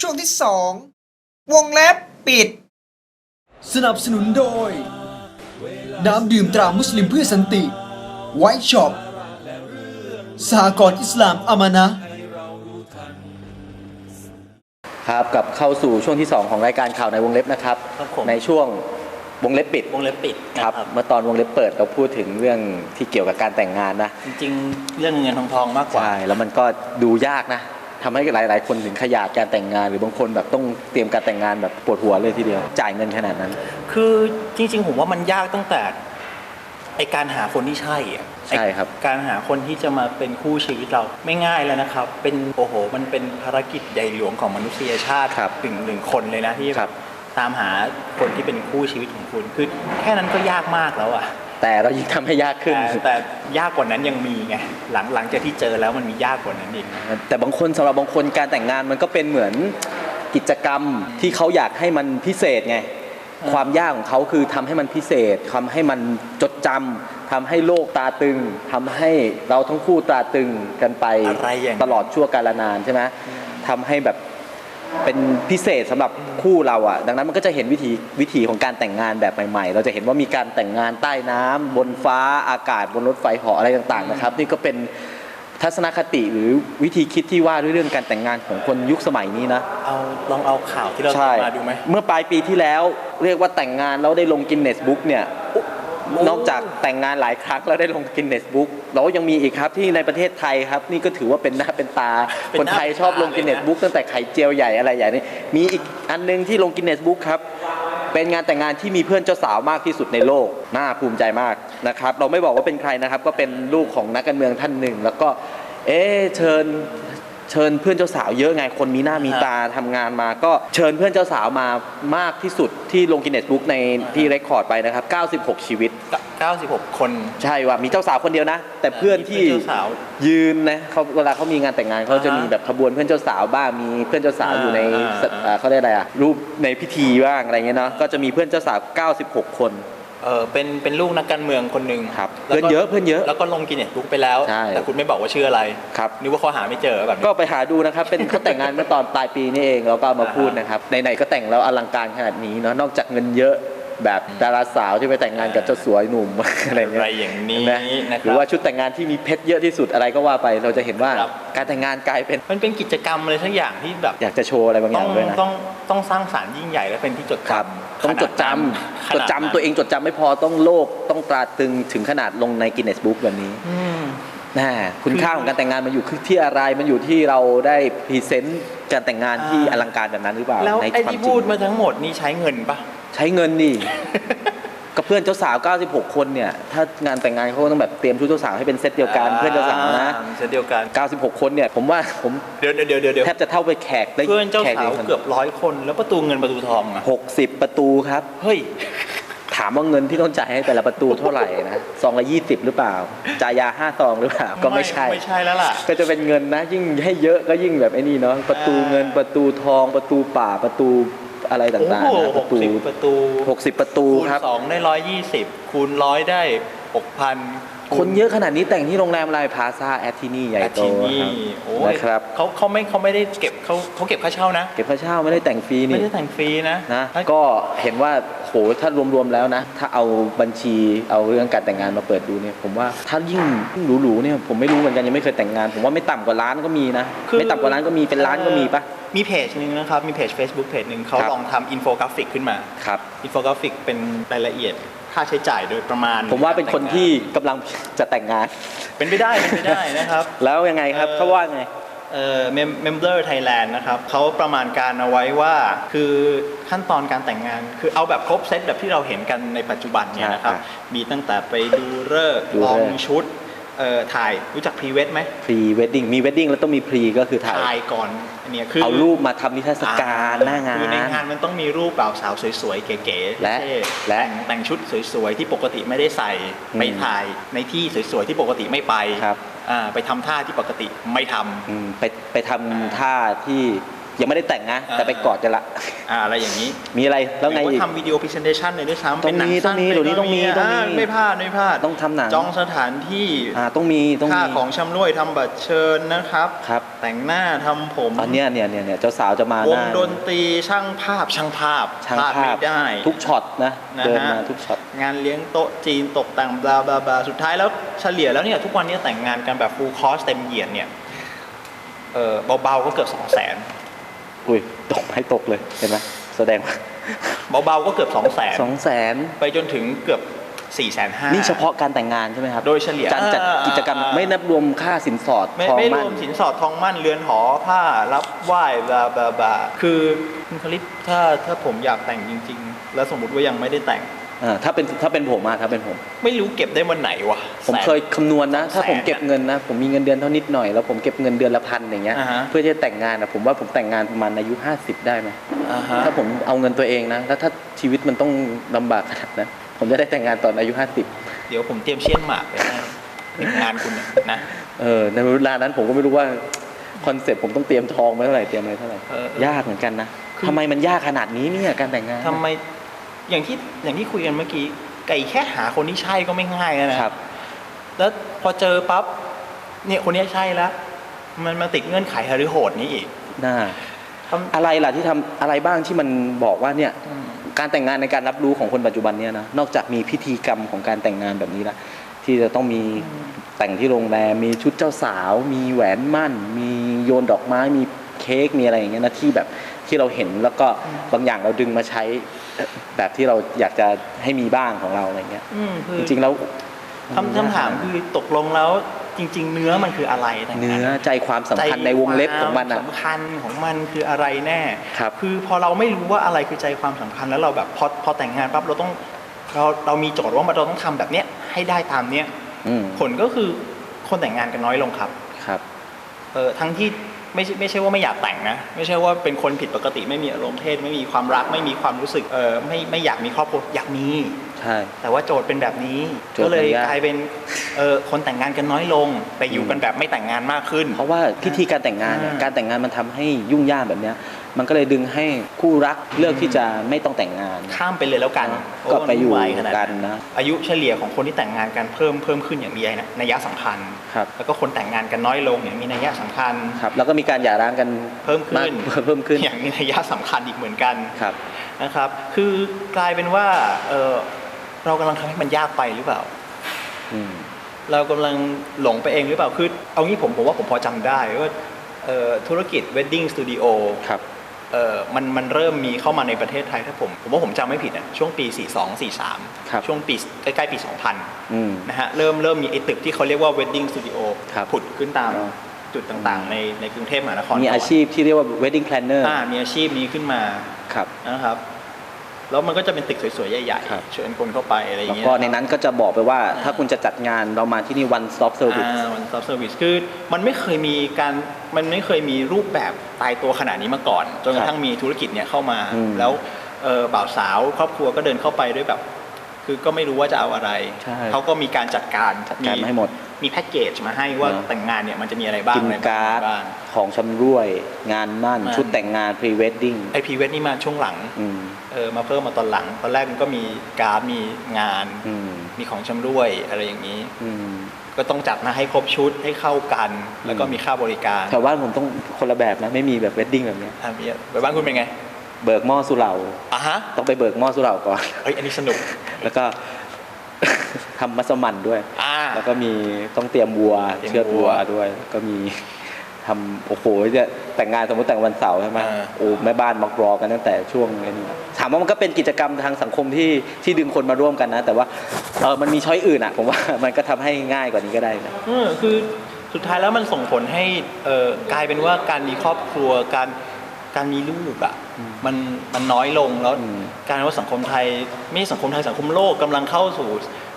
ช่วงที่สองวงเล็บปิด สนับสนุนโดย น้ำดื่มตรามุสลิมเพื่อสันติ ไวท์ช็อปสหกรณ์อิสลามอามานะ ครับกลับเข้าสู่ช่วงที่ 2 ของรายการข่าวในวงเล็บนะครับ ครับผม ในช่วงวงเล็บปิดวงเล็บปิดคนะรับเมื่อตอนวงเล็บเปิดเราพูดถึงเรื่องที่เกี่ยวกับการแต่งงานนะจริงๆ เรื่องเงินทองทองมากกว่า ใช่แล้วมันก็ดูยากนะ ทำให้หลาย ๆ คนถึงขยาดการแต่งงาน หรือบางคนแบบต้องเตรียมการแต่งงานแบบปวดหัวเลยทีเดียว จ่ายเงินขนาดนั้น คือจริง ๆ ผมว่ามันยากตั้งแต่ไอการหาคนที่ใช่อะใช่ครับไอ้การหาคนที่จะมาเป็นคู่ชีวิตเราไม่ง่ายแล้วนะครับ เป็นโอ้โห มันเป็นภารกิจใหญ่หลวงของมนุษยชาติครับถึงหนึ่งคนเลยนะที่ครับตามหาคนที่เป็นคู่ชีวิตของคุณคือแค่นั้นก็ยากมากแล้วอะ แต่เรายิ่งทำให้ยากขึ้นแต่แต่ยากกว่านั้นยังมีไงหลังหลังจากที่เจอแล้วมันมียากกว่านั้นอีกแต่บางคนสำหรับบางคนการแต่งงานมันก็เป็นเหมือนกิจกรรมที่เขาอยากให้มันพิเศษไงอ่าความยากของเขาคือทำให้มันพิเศษทำให้มันจดจำทำให้โลกตาตึงทำให้เราทั้งคู่ตาตึงกันไปอะไรอย่างนั้นตลอดชั่วกาลนานใช่ไหมทำให้แบบ เป็นพิเศษสำหรับคู่เราอะ ดังนั้นมันก็จะเห็นวิธีวิธีของการแต่งงานแบบใหม่ ๆ เราจะเห็นว่ามีการแต่งงานใต้น้ำบนฟ้าอากาศบนรถไฟเหาะอะไรต่างๆนะครับ นี่ก็เป็นทัศนคติหรือวิธีคิดที่ว่าด้วยเรื่องการแต่งงานของคนยุคสมัยนี้นะเอาลองเอาข่าวที่เราใช่ทำมาดูไหมเมื่อปลายปีที่แล้ว เรียกว่าแต่งงานแล้วได้ลงกินเนสบุ๊กเนี่ย นอกจากแต่งงานหลายครั้งแล้วได้ลงกินเนสบุ๊กแล้วยังมีอีกครับที่ในประเทศไทยครับ นี่ก็ถือว่าเป็นหน้าเป็นตาเป็นคนไทยหน้าชอบลงเป็นตากินเนสเลยนะบุ๊กตั้งแต่ไข่เจียวใหญ่อะไรใหญ่นี่มีอีกอันหนึงที่ลงกินเนสบุ๊กครับเป็นงานแต่งงานที่มีเพื่อนเจ้าสาวมากที่สุดในโลก น่าภูมิใจมากนะครับ เราไม่บอกว่าเป็นใครนะครับ ก็เป็นลูกของนักการเมืองท่านหนึ่ง แล้วก็ เอ๊ะเชิญ เชิญเพื่อนเจ้าสาวเยอะไงคนมีหน้ามีตาทำงานมา ก็เชิญเพื่อนเจ้าสาวมามากที่สุดที่ลงกินเนสบุ๊กในที่เรคคอร์ดไปนะครับ 96 ชีวิต 96 คน ใช่ว่ามีเจ้าสาวคนเดียวนะ แต่เพื่อนที่มีเพื่อนเจ้าสาวยืนนะเขาเวลาเขามีงานแต่งงานเขาจะอ่าฮะมีแบบขบวนเพื่อนเจ้าสาวบ้างมีเพื่อนเจ้าสาวอยู่ในอ่าสอ่าอ่าเขาเรียกอะไรอะรูปในพิธีบ้างอะไรเงี้ยเนาะก็จะมีเพื่อนเจ้าสาว 96 คน เออเป็นเป็นลูกนักการเมืองคนหนึ่งครับแล้วก็เพื่อนเยอะเพื่อนเยอะ แล้วก็ลงกินเน็ตบุ๊กไปแล้วใช่แต่คุณไม่บอกว่าชื่ออะไรครับนึกว่าเขาหาไม่เจอแบบนี้ก็ไปหาดูนะครับ เป็นเขาแต่งงานเมื่อตอนปลายปีนี่เองเราก็เอามาพูดนะครับไหนๆก็แต่งแล้วอลังการขนาดนี้เนาะนอกจากเงินเยอะ แบบดาราสาวที่ไปแต่งงานกับเจ้าสัวหนุ่มอะไรเงี้ยอะไรอย่างนี้เห็ไหมนะครับหรือว่าชุดแต่งงานที่มีเพชรเยอะที่สุดอะไรก็ว่าไปเราจะเห็นว่าครับการแต่งงานกลายเป็นมันเป็นกิจกรรมอะไรสักอย่างที่แบบอยากจะโชว์อะไรบางอต้อย่างงด้วยนะต้องต้องสร้างสารรค์ยิ่งใหญ่และเป็นที่จดครับจำต้องจดจำขนานั้นจดจำตัวเองจดจำไม่พอต้องโลกต้องตราตรึงถึงขนาดลงในกินเนสบุ๊กแบบนี้อืมน่าคุณค่าของการแต่งงานมันอยู่ที่อะไรมันอยู่ที่เราได้พรีเซนต์การแต่งงานที่อลังการแบบนั้นหรือเปล่าแล้วในไอ้ความที่จริพูดงมาทั้งหมดนี่ใช้เงินปะใช้เงินดิกับเพื่อนเจ้าสาว 96 คนเนี่ย ถ้างานแต่งงานเขาก็ต้องแบบเตรียมชุดเจ้าสาวให้เป็นเซตเดียวกันเพื่อนเจ้าสาวนะอ่เช่นเดียวกัน 96 คนเนี่ย ผมว่าผมเดี๋ยวเดี๋ยวเดี๋ยวเดี๋ยวแทบจะเท่าไปแขกได้เพื่อนเจ้าแขกสาวดียวเกือบร้อยคน แล้วประตูเงินประตูทองอะ60 ประตูครับ เฮ้ย ถามว่าเงินที่ต้องจ่ายให้แต่ละประตูเท่าไหร่นะซองละ20หรือเปล่าจ่ายยา5ซองหรือเปล่าก็ไม่ใช่ไม่ใช่แล้วล่ะก็จะเป็นเงินนะ ยิ่งให้เยอะก็ยิ่งแบบไอ้นี่เนาะประตูเงินประตูทองประตูป่าประตู อะไรโอ้ต่างโหๆนะหประกตู สิบประตู60 ประตูคูณครับ สองได้ร้อยยี่สิบคูณร้อยได้หกพัน คนเยอะขนาดนี้แต่งที่โรงแรมอะไรพาซาแอตที่นี่ใหญ่โตทีนี่ครับโอ้ยนะครับเขาเขาไม่เขาไม่ได้เก็บเขาเขาเก็บค่าเช่านะ เก็บค่าเช่าไม่ได้แต่งฟรีไม่นี่ได้แต่งฟรีนะนะถ้าก็เห็นว่าโหถ้ารวมๆแล้วนะ ถ้าเอาบัญชีเอาเรื่องการแต่งงานมาเปิดดูเนี่ยผมว่าถ้ายิ่งหรูๆเนี่ยผมไม่รู้เหมือนกันยังไม่เคยแต่งงาน ผมว่าไม่ต่ำกว่าล้านก็มีนะคือไม่ต่ำกว่าล้านก็มีเป็นล้านก็มีปะมีเพจหนึ่งนะครับมีเพจ Facebook เพจหนึ่งเขาครับลองทำอินโฟกราฟิกขึ้นมาครับอินโฟกราฟิกเป็นรายละเอียด ค่าใช้จ่ายโดยประมาณ ผมว่าเป็นคนที่กำลังจะแต่งงาน เป็นไปได้เป็นไปได้นะครับ แล้วยังไงครับเอ่อเขาว่าไงเอ่อ Member Thailand นะครับเขาประมาณการเอาไว้ว่าคือขั้นตอนการแต่งงาน คือเอาแบบครบเซตแบบที่เราเห็นกันในปัจจุบันเนี่ยนะครับอ่ามีตั้งแต่ไปดูเลิกษ์ดูลฤอกงษ์ชุด เอ่อถ่ายรู้จักพรีเวดไหมพรีเวดดิ้งมีเวดดิ้งแล้วต้องมีพรีก็คือถ่ายถ่ายก่อนอันเนี้ยคือเอารูปมาทำนิทรรศการหน้างาคือในนงานมันต้องมีรูปบ่าวสาวสวยๆเก๋ๆและเท่และแต่งแต่งชุดสวยๆที่ปกติไม่ได้ใส่อืมไปถ่ายในที่สวยๆที่ปกติไม่ไปครับ อ่าไปทำท่าที่ปกติไม่ทำ อืมไปไปทำท่าที่ ยังไม่ได้แต่งนะอ่าแต่ไปกอดกันละอ่าอะไรอย่างนี้ มีอะไรแล้วไงหรืออีกว่าทำวิดีโอพรีเซนเทชันเลยด้วยซ้ำต้องเป็นหนังมีสั้นต้องมีไปเดี๋ยวนี้ต้องมีต้องมีาไม่พลาดไม่พลาดต้องทำหนังจองสถานที่อ่าต้องมีต้องค่ามีของชำร่วยทำบัตรเชิญนะครับครับ แต่งหน้าทำผมตอนเนี้ยเนี่ยเนี่ยเนี่ยเจ้าสาวจะมาวหงน้าดนตรีช่างภาพช่างภาพช่างพลาดภาไม่พได้ทุกช็อตนะนะเดินฮะมาทุกช็อตงานเลี้ยงโต๊ะจีนตกแต่งบลาบลาบลาสุดท้ายแล้วเฉลี่ยแล้วเนี่ยทุกวันนี้แต่งงานกันแบบฟูลคอร์สเต็มเหยียดเนี่ยเออเบาๆก็เกือบสองแสน อุ้ยตกไม่ตกเลยเห็นไหมแสดงว่าเบาๆก็เกือบสองแสนสองแสนไปจนถึงเกือบ4ี่แสนห้านี่เฉพาะการแต่งงานใช่ไหมครับ โดยเฉลี่ยการจัดอ่ากิจกรรมอ่าไม่นับรวมค่าสินสอดไม่ทองไม่รมั่นวมสินสอดทองมั่นเรือนหอผ้ารับไหว้บลาบลาบลาคือคุณคลิปถ้าถ้าผมอยากแต่งจริง ๆ แล้วสมมติว่ายังไม่ได้แต่งอ่า ถ้าเป็นถ้าเป็นผมอะถ้าเป็นผม ไม่รู้เก็บได้วันไหนวะผมแสนเคยคำนวณนะ ถ้าผมแสนเก็บเงินนะ ผมมีเงินเดือนเท่านิดหน่อยแล้วผมเก็บเงินเดือนละพันอย่างเงี้ยอ่าฮะเพื่อที่จะแต่งงานนะผมว่าผมแต่งงานประมาณอายุ50 ได้ไหมอ่าฮะถ้าผมเอาเงินตัวเองนะแล้วถ้าชีวิตมันต้องลำบากขนาดนั้นผมจะได้แต่งงานตอนอายุ50เดี๋ยวผมเตรียมเชี่ยนหมากไปให้หนึ่งงานคุณน่ะนะเออในเวลานั้นผมก็ไม่รู้ว่าคอนเซ็ปต์ผมต้องเตรียมทองไว้เท่าไหร่เตรียมอะไรเท่าไหร่เออเออยากเหมือนกันนะคือทำไมมันยากขนาดนี้เนี่ยการแต่งงานทำไม อย่างที่อย่างที่คุยกันเมื่อกี้ไก่แค่หาคนที่ใช่ก็ไม่ง่ายแล้วนะครับ แล้วพอเจอปั๊บเนี่ยคนเนี้ยใช่แล้วมันมาติดเงื่อนไขหรือโหดนี้อีกน่าทำอะไรล่ะที่ทำอะไรบ้างที่มันบอกว่าเนี่ยอืมการแต่งงานในการรับรู้ของคนปัจจุบันเนี่ยนะนอกจากมีพิธีกรรมของการแต่งงานแบบนี้ละที่จะต้องมีแต่งที่โรงแรมมีชุดเจ้าสาว มีแหวนมั่น มีโยนดอกไม้มีเค้กมีอะไรอย่างเงี้ยนะที่แบบที่เราเห็นแล้วก็บางอย่างเราดึงมาใช้ แบบที่เราอยากจะให้มีบ้างของเราอะไรเงี้ยอืมคือจริงๆแล้วคำคำถามคือตกลงแล้วจริง ๆ เนื้อมันคืออะไรแต่งงาเนื้อใจความสำคัญในวงเล็บของมันใจอะความสำคัญของมันคืออะไรแน่ครับคือพอเราไม่รู้ว่าอะไรคือใจความสำคัญแล้วเราแบบพอพอแต่งงานปั๊บเราต้องเราเรามีโจทย์ว่าเราต้องทำแบบเนี้ยให้ได้ตามเนี้ยอืมผลก็คือคนแต่งงานกันน้อยลงครับครับเออทั้งที่ ไม่ใช่ไม่ใช่ว่าไม่อยากแต่งนะ ไม่ใช่ว่าเป็นคนผิดปกติไม่มีอารมณ์เพศไม่มีความรักไม่มีความรู้สึกเออไม่ไม่อยากมีครอบครัวอยากมี ใช่ แต่ว่าโจทย์เป็นแบบนี้ โจทย์ก็เลยมันยาก กลายเป็นเออคนแต่งงานกันน้อยลง แต่อยู่กันแบบไม่แต่งงานมากขึ้น เพราะว่าพิธีการแต่งงานเนี่ยอ่าการแต่งงานมันทำให้ยุ่งยากแบบเนี้ย มันก็เลยดึงให้คู่รักเลือกที่จะไม่ต้องแต่งงาน ข้ามไปเลยแล้วกันก็ไปอยู่โมันวุ่นวาขนาดกันนะ อายุเฉลี่ยของคนที่แต่งงานกันเพิ่มเพิ่มขึ้นอย่างมีนัยสำคัญ ครับแล้วก็คนแต่งงานกันน้อยลงอย่างมีนัยสำคัญ ครับ แล้วก็มีการหย่าร้างกันเพิ่มขึ้นาก เพิ่มขึ้นอย่างมีนัยสำคัญอีกเหมือนกันครับ นะครับ คือกลายเป็นว่าเออ เรากำลังทำให้มันยากไปหรือเปล่าอืมเรากำลังหลงไปเองหรือเปล่าคือเอางี้ผมผมว่าผมพอจำได้ว่าเอ่อธุรกิจ wedding studio ครับเอ่อมันมันเริ่มมีเข้ามาในประเทศไทยถ้าผม ผมว่าผมจำไม่ผิดอะช่วงปี 42 43ครับช่วงปีใกล้ๆปี 2000อืมนะฮะเริ่มเริ่มมีไอ้ตึกที่เขาเรียกว่า wedding studio ครับผุดขึ้นตามอ๋อจุดต่างๆ ในในกรุงเทพมหานครมีอาชีพที่เรียกว่า wedding planner อ่ามีอาชีพนี้ขึ้นมาครับนะครับ แล้วมันก็จะเป็นตึกสวยๆ ใหญ่ครับ ๆ เชิญคนเข้าไปอะไรอย่างแล้วเงี้ย ก็ในนั้นก็จะบอกไปว่าถ้าคุณจะจัดงานเรามาที่นี่ one stop service อ่า one stop service คือมันไม่เคยมีการมันไม่เคยมีรูปแบบตายตัวขนาดนี้มาก่อน จนกระทั่งมีธุรกิจเนี่ยเข้ามา อืมแล้วเอ่อบ่าวสาวครอบครัวก็เดินเข้าไปด้วยแบบ คือก็ไม่รู้ว่าจะเอาอะไร ใช่เขาก็มีการจัดการจัดการมาให้หมด มีแพ็กเกจมาให้ว่าเนอะแต่งงานเนี่ยมันจะมีอะไรบ้างกินอะไรการ์ดบ้างของชำร่วย งานมั่นมั่นชุดแต่งงาน pre wedding ไอพีเวทนี่มาช่วงหลังอืมเออมาเพิ่มมาตอนหลังตอนแรกมันก็มีการ์ดมีงานอืมมีของชำร่วยอะไรอย่างนี้อืมก็ต้องจัดมาให้ครบชุดให้เข้ากัน แล้วก็อืมมีค่าบริการแถวบ้านผมต้องคนละแบบนะไม่มีแบบ wedding แบบเนี้ยอะมีไปบ้านคุณเป็นไง เบิกหม้อสุเหร่าอะฮะต้องไปเบิกหม้อสุเหร่าก่อนเฮ้ยอันนี้สนุกแล้วก็ทำมัสมั่นด้วยอ่า แล้วก็มีต้องเตรียมวัวเตรียมเชือดวัววัวด้วย ก็มีทำโอ้โหจะแต่งงานสมมติแต่งวันเสาร์ใช่ไหมอ่าโอ้แม่บ้านมารอกันตั้งแต่ช่วงนี้ถามว่ามันก็เป็นกิจกรรมทางสังคมที่ที่ดึงคนมาร่วมกันนะ แต่ว่าเออมันมีช้อยอื่นอะผมว่ามันก็ทำให้ง่ายกว่านี้ก็ได้นะเออคือสุดท้ายแล้วมันส่งผลให้เอ่อกลายเป็นว่าการมีครอบครัวการการมีลูกอะมันมันน้อยลงแล้วอืมการว่าสังคมไทยไม่ใช่สังคมไทยสังคมโลกกำลังเข้าสู่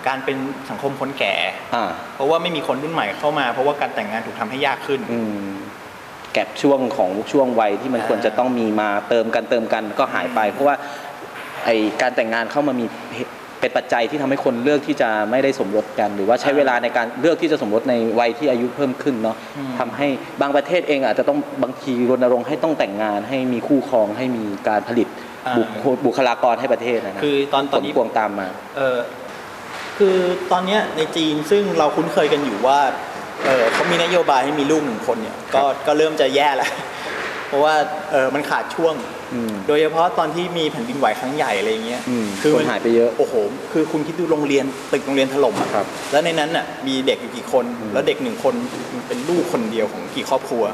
การเป็นสังคมคนแก่ อ่าเพราะว่าไม่มีคนรุ่นใหม่เข้ามา เพราะว่าการแต่งงานถูกทำให้ยากขึ้น อืมแก็บช่วงของช่วงวัยที่มันอ่าควรจะต้องมีมาเติมกันเติมกันก็หายไป เพราะว่าไอการแต่งงานเข้ามามีเพเป็นปัจจัยที่ทำให้คนเลือกที่จะไม่ได้สมรสกัน หรือว่าใช้เวลาในการเลือกที่จะสมรสในวัยที่อายุเพิ่มขึ้นเนาะอืม ทำให้บางประเทศเองอาจจะต้องบางทีรณรงค์ให้ต้องแต่งงานให้มีคู่ครองให้มีการผลิตบุคคลบุคลากรให้ประเทศนะนะคือตอนตอนนี้ผลพวงตามมา เออ คือตอนเนี้ยในจีนซึ่งเราคุ้นเคยกันอยู่ว่าเออเขามีนโยบายให้มีลูกหนึ่งคนเนี่ยก็ก็เริ่มจะแย่แล้ว เพราะว่าเออมันขาดช่วงอืมโดยเฉพาะตอนที่มีแผ่นดินไหวครั้งใหญ่อะไรเงี้ยอืมคือคนหายไปเยอะโอ้โหคือคุณคิดดูโรงเรียนตึกโรงเรียนถล่มอะครับแล้วในนั้นน่ะมีเด็กอยู่กี่คนอืมแล้วเด็กหนึ่งคนเป็นลูกคนเดียวของกี่ครอบครัว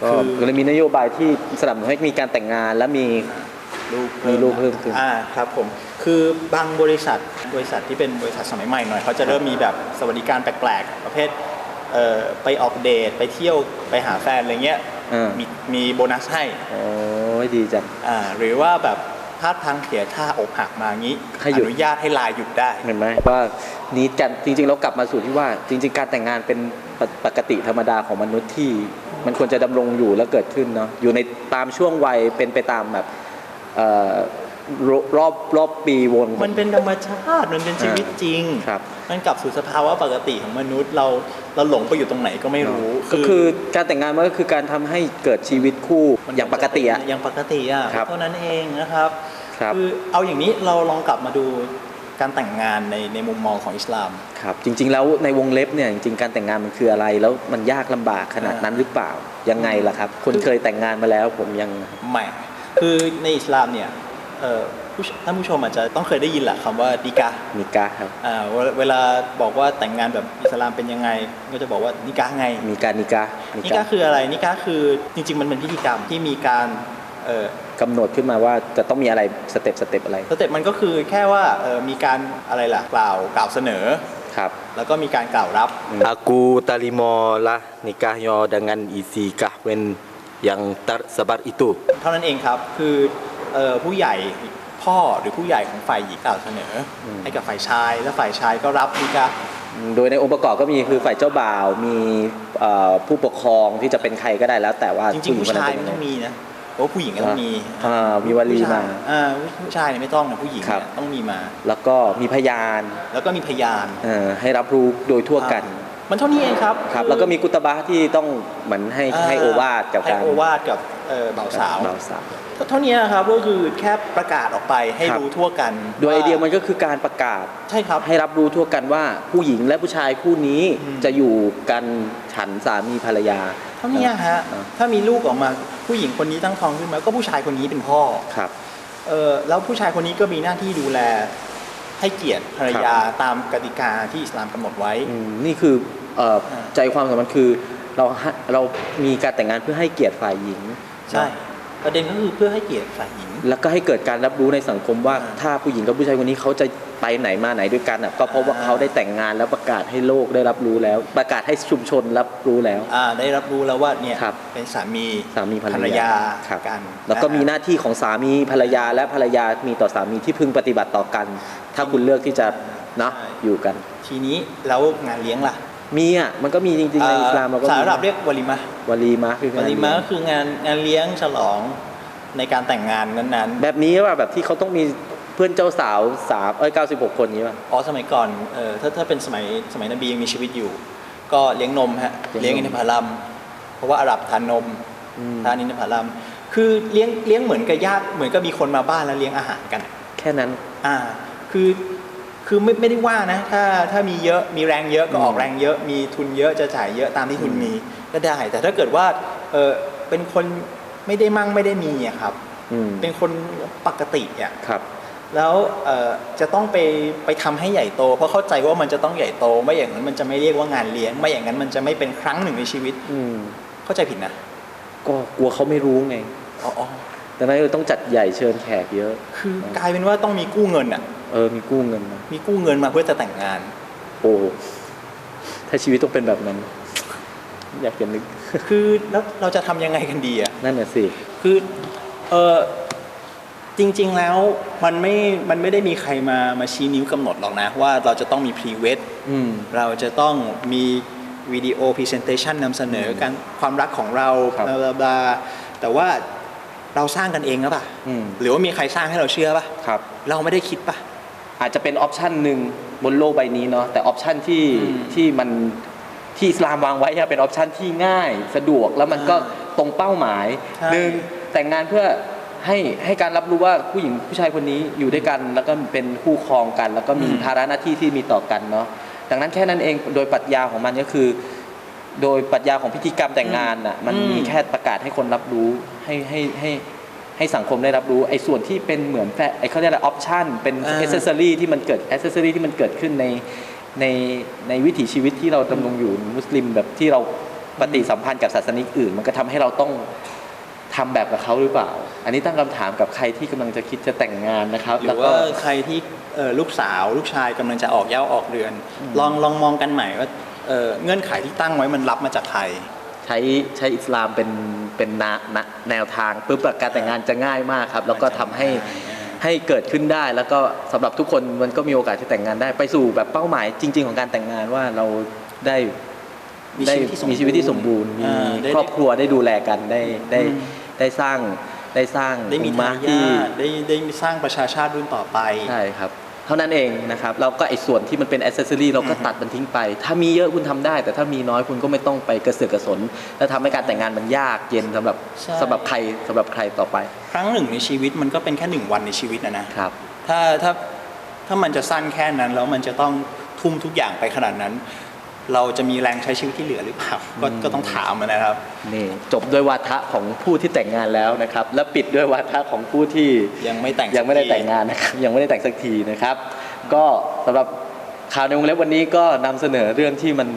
ก็คือก็เลยมีนโยบายที่สนับสนุนให้มีการแต่งงานและมีลูกมีลูกเพิ่มขึ้นอ่าครับผม คือบางบริษัทบริษัทที่เป็นบริษัทสมัยใหม่หน่อยเขาจะเริ่มมีแบบสวัสดิการแปลกๆ ประเภทเอ่อไปออกเดทไปเที่ยวไปหาแฟนอะไรเงี้ยอ่ามีมีมีโบนัสให้โอ้ยดีจังอ่าหรือว่าแบบพลาดพลังเสียท่าอกหักมางี้ให้หยุดอนุญาตให้ลาหยุดได้เห็นไหมว่านี้กันจริงๆเรากลับมาสู่ที่ว่า จริง ๆ การแต่งงานเป็นปกปกติธรรมดาของมนุษย์ที่ มันควรจะดำรงอยู่และเกิดขึ้นเนาะอยู่ในตามช่วงวัยเป็นไปตามแบบเอ่อ รรอบรอบปีวนมันเป็นธรรมชาติมันเป็นชีวิตจริงครับมันกลับสู่สภาวะปกติของมนุษย์เราเราหลงไปอยู่ตรงไหนก็ไม่รู้ ก็คือการแต่งงานมันก็คือการทำให้เกิดชีวิตคู่มันอย่างปกติอะอย่างปกติอะครับเท่านั้นเองนะครับครับอเอาอย่างนี้เราลองกลับมาดูการแต่งงานในในมุมมองของอิสลามครับจริง ๆ แล้วในวงเล็บเนี่ยจริงๆการแต่งงานมันคืออะไร แล้วมันยากลำบากขนาดนั้นหรือเปล่ายังไงล่ะครับคนเคยแต่งงานมาแล้วผมยังใหม่คือในอิสลามเนี่ยเอ่อผู้ช ท่านผู้ชมอาจจะต้องเคยได้ยินแหละคำว่าดีกามีกาครับอ่าเวลาเวลาบอกว่าแต่งงานแบบอิสลามเป็นยังไง ก็จะบอกว่านิกาไงมีการนิกานินิกาคืออะไรนิกาคือจริง ๆ มันเป็นพิธีกรรมที่มีการเอ่อกำหนดขึ้นมาว่าจะต้องมีอะไรสเต็ปสเต็ปอะไรสเต็ปมันก็คือแค่ว่าเอ่อมีการอะไรล่ะกล่าวกล่าวเสนอครับแล้วก็มีการกล่าวรับ Aku terima lah nikahnya dengan isi kahwin yang tersebar itu. เท่านั้นเองครับคือเอ่อ ผู้ใหญ่พ่อหรือผู้ใหญ่ของฝ่ายหญิงกล่าวเสนออมให้กับฝ่ายชาย และฝ่ายชายก็รับนิกาโดยในองค์ประกอบก็มีคือฝ่ายเจ้าบ่าวมีเอ่อผู้ปกครองที่จะเป็นใครก็ได้แล้ว แต่ว่าจริงๆผู้คนนั้นชายเป็นไม่ยัต้องไงมีนะเพราะว่าผู้หญิงก็ต้องมีอ่ามีวลีผู้ชยมาอ่าผู้ชายเนี่ยไม่ต้องนะผู้หญิงครับเนี่ยต้องมีมา แล้วก็มีพยาน แล้วก็มีพยานเอ่อให้รับรู้โดยทั่วกันอ่ามันเท่านี้เองครับครับอแล้วก็มีกุตบะห์ที่ต้องเหมือนให้ให้โอวาทกับให้การโอวาทกับ เอ่อบ่าวสาว บ่าวสาวเท่านี้นะครับก็คือแค่ประกาศออกไปให้ครับรู้ทั่วกันโดยไอเดียว่ามันก็คือการประกาศใช่ครับให้รับรู้ทั่วกันว่าผู้หญิงและผู้ชายคู่นี้อืมจะอยู่กันฉันสามีภรรยา เท่านี้ฮะอ่าถ้ามีลูกออกมาผู้หญิงคนนี้ตั้งท้องขึ้นมาก็ผู้ชายคนนี้เป็นพ่อครับเออแล้วผู้ชายคนนี้ก็มีหน้าที่ดูแลให้เกียรติภรรยาตามกติกาที่อิสลามกำหนดไว้อืมนี่คือเอ่ออ่าใจความสำคัญคือเราให้เรามีการแต่งงานเพื่อให้เกียรติฝ่ายหญิง ใช่ประเด็นก็คือเพื่อให้เกียรติฝ่ายหญิง แล้วก็ให้เกิดการรับรู้ในสังคมว่าอ่าถ้าผู้หญิงกับผู้ชายคนนี้เขาจะไปไหนมาไหนด้วยกันอะก็เพราะว่าอ่าเขาได้แต่งงานแล้วประกาศให้โลกได้รับรู้แล้ว ประกาศให้ชุมชนรับรู้แล้วอ่าได้รับรู้แล้วว่าเนี่ยครับเป็นสามีสามีภรรรยาครับกันแล้วก็ะฮะมีหน้าที่ของสามีภรรยาและภรรยามีต่อสามีที่พึงปฏิบัติต่อกัน ถ้าคุณเลือกที่จะเนาะอยู่กัน ทีนี้แล้วงานเลี้ยงล่ะ มีอะมันก็มีจริงๆในอิสลามเราก็สายมีอาหรับเรียกวลิมะวลีมะคือวงานลิเลี้ยมะงก็คืองานงานเลี้ยงฉลองในการแต่งงานนั้นแบบนี้ว่าแบบที่เขาต้องมีเพื่อนเจ้าสาวสามเอ้ยเก้าสิบหกคนนี้ป่ะๆอ๋อสมัยก่อนเออถ้าถ้าเป็นสมัยสมัยนบียังมีชีวิตอยู่ ก็เลี้ยงนมฮะเลี้ยงนมเลี้ยงอินทผลัมเพราะว่าอาหรับทานนมอืมทานอินทผลัมคือเลี้ยงเลี้ยงเหมือนกับญาติเหมือนกับมีคนมาบ้านแล้วเลี้ยงอาหารกัน แค่นั้นอ่าคือ คือไม่ไม่ได้ว่านะ ถ้าถ้ามีเยอะมีแรงเยอะก็ออกอืมแรงเยอะ มีทุนเยอะจะจ่ายเยอะตามที่ทุนมีก็ได้ แต่ถ้าเกิดว่าเออเป็นคนไม่ได้มั่งไม่ได้มีอะครับอืมเป็นคนปกติอะครับแล้วเออจะต้องไปไปทำให้ใหญ่โต เพราะเข้าใจว่ามันจะต้องใหญ่โต ไม่อย่างนั้นมันจะไม่เรียกว่างานเลี้ยง ไม่อย่างนั้นมันจะไม่เป็นครั้งหนึ่งในชีวิตอืมเข้าใจผิดนะก็กลัวเขาไม่รู้ไงอ๋ออ๋อดังนั้นเราต้องจัดใหญ่เชิญแขกเยอะ คือกลายเป็นว่าต้องมีกู้เงินอะ เออมีกู้เงินมามีกู้เงินมาเพื่อจะแต่งงาน โอ้ถ้าชีวิตต้องเป็นแบบนั้น อยากจะนึก คือแล้วเราจะทำยังไงกันดีอะนั่นน่ะสิคือเออจริง ๆแล้วมันไม่มันไม่ได้มีใครมามาชี้นิ้วกำหนดหรอกนะ ว่าเราจะต้องมีพรีเวทอืมเราจะต้องมีวิดีโอพรีเซนเตชันนำเสนอการความรักของเราครับบลาบลาแต่ว่าเราสร้างกันเองหรือเปล่าอืมหรือว่ามีใครสร้างให้เราเชื่อป่ะครับเราไม่ได้คิดป่ะ อาจจะเป็นออปชันหนึ่งบนโลกใบนี้เนาะแต่ออปชันที่อืมที่มันที่อิสลามวางไว้อะเป็นออปชันที่ง่ายสะดวกแล้วมันก็ตรงเป้าหมายใช่หนึ่งแต่งงานเพื่อให้ให้การรับรู้ว่าผู้หญิงผู้ชายคนนี้อยู่ด้วยกัน แล้วก็เป็นคู่ครองกัน แล้วก็มีภาระหน้าที่ที่มีต่อกันเนาะดังนั้นแค่นั้นเองโดยปรัชญาของมันก็คือ โดยปรัชญาของพิธีกรรมแต่งงานน่ะมันอืมมีแค่ประกาศให้คนรับรู้ให้ให้ให้ ให้สังคมได้รับรู้ไอ้ส่วนที่เป็นเหมือนแฟไอ้เขาเรียกอะไรออปชั่นเป็นอ่าเอเซสซอรี่ที่มันเกิดเอเซสซอรี่ที่มันเกิดขึ้นในในในวิถีชีวิตที่เราดำรงอยู่มุสลิมแบบที่เราปฏิสัมพันธ์กับศาสนิกอื่น มันก็ทำให้เราต้องทำแบบกับเขาหรือเปล่า อันนี้ตั้งคำถามกับใครที่กำลังจะคิดจะแต่งงานนะครับหรืแล้วอก็ว่าใครที่เอ่อลูกสาวลูกชายกำลังจะออกเย้าออกเรือน ลองลองมองกันใหม่ว่าเอ่อเงื่อนไขที่ตั้งไว้มันรับมาจากใครใช้ใช้อิสลามเป็นเป็นนานะแนวทางปุ๊บอะการแต่งงานจะง่ายมากครับ แล้วก็ทำให้ให้เกิดขึ้นได้แล้วก็สำหรับทุกคนมันก็มีโอกาสที่แต่งงานได้ไปสู่แบบเป้าหมายจริง ๆ ของการแต่งงานว่าเราได้มีได้ชีวิตที่สมบูรณ์มีชีวิตที่สมบูรณ์มีอ่าได้ครอบครัวได้ดูแลกันได้ได้อืมได้สร้างได้สร้างได้มีอุทามาที่ยาทได้ได้สร้างประชาชาติรุ่นต่อไปใช่ครับเท่านั้นเองนะครับแล้วก็ไอ้ส่วนที่มันเป็นอ c เซสซอรี่เราก็ตัดมันทิ้งไป ถ้ามีเยอะคุณทำได้ แต่ถ้ามีน้อยคุณก็ไม่ต้องไปกระเสือกกระสน แล้วทำให้การแต่งงานมันยากเย็นสำหรับใช่สำหรับใครสำหรับใครต่อไป ครั้งหนึ่งในชีวิตมันก็เป็นแค่หนึ่งวันในชีวิตนะนะครับถ้าถ้าถ้ามันจะสั้นแค่นั้นแล้วมันจะต้องทุ่มทุกอย่างไปขนาดนั้น เราจะมีแรงใช้ชีวิตที่เหลือหรือเปล่าก็ก็ต้องถามนะครับนี่จบด้วยวาทะของผู้ที่แต่งงานแล้วนะครับ และปิดด้วยวาทะของผู้ที่ยังไม่แต่งยังไม่ได้สักทีแต่งงานนะครับยังไม่ได้แต่งสักทีนะครับ ก็สำหรับข่าวในวงเล็บวันนี้ก็นำเสนอเรื่องที่มัน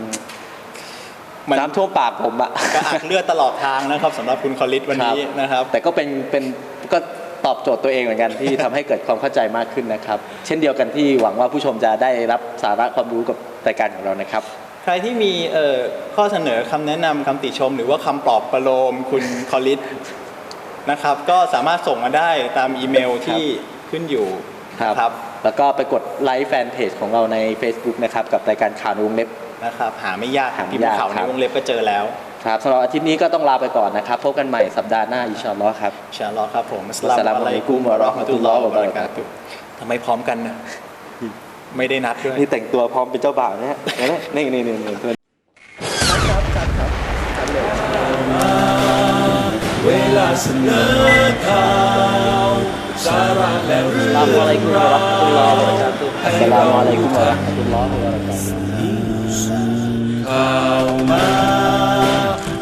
มันน้ำท่วมปากผมอะกระอักเลือดตลอดทางนะครับสำหรับคุณคอลิสวันนี้นะครับ แต่ก็เป็นเป็นก็ตอบโจทย์ตัวเองเหมือนกันที่ทำให้เกิดความเข้าใจมากขึ้นนะครับ เช่นเดียวกันที่หวังว่าผู้ชมจะได้รับสาระความรู้กับรายการของเรานะครับ ใครที่มีเอ่อข้อเสนอคำแนะนำคำติชม หรือว่าคำปลอบประโลมคุณคอลิสนะครับ ก็สามารถส่งมาได้ตามอีเมลที่ขึ้นอยู่ครับครับแล้วก็ไปกดไลค์แฟนเพจของเราใน Facebook นะครับ กับรายการข่าวในวงเล็บนะครับ หาไม่ยากหาไม่ที่ยากเขาคในรับวงเล็บก็เจอแล้ว ครับสำหรับอาทิตย์นี้ก็ต้องลาไปก่อนนะครับ พบกันใหม่สัปดาห์หน้าอินชาอัลลอฮ์ครับอินชาอัลลอฮ์ครับผมวัสสลามุอะลัยกุมวะเราะห์มะตุลลอฮ์วะบะเราะกาตุฮ์ทำไมพร้อมกันนะ ไม่ได้นัดด้วยนี่แต่งตัวพร้อมเป็นเจ้าบ่าวเนี่ยเห็นไหมนี่นี่นี่นี่ตัวเวลาเสนอข่าวสาระและเรื่องอัสสลามุอะลัยกุมวะเราะห์มะตุลลอฮ์วะบะเราะกาตุฮ์อัสสลามุอะลัยกุมวะเราะห์มะตุลลอฮ์วะบะเราะกาตุฮ์ข่าวมา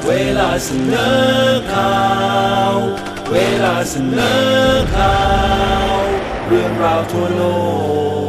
เวลาเสนอข่าวเวลาเสนอข่าวเรื่องราวทั่วโลก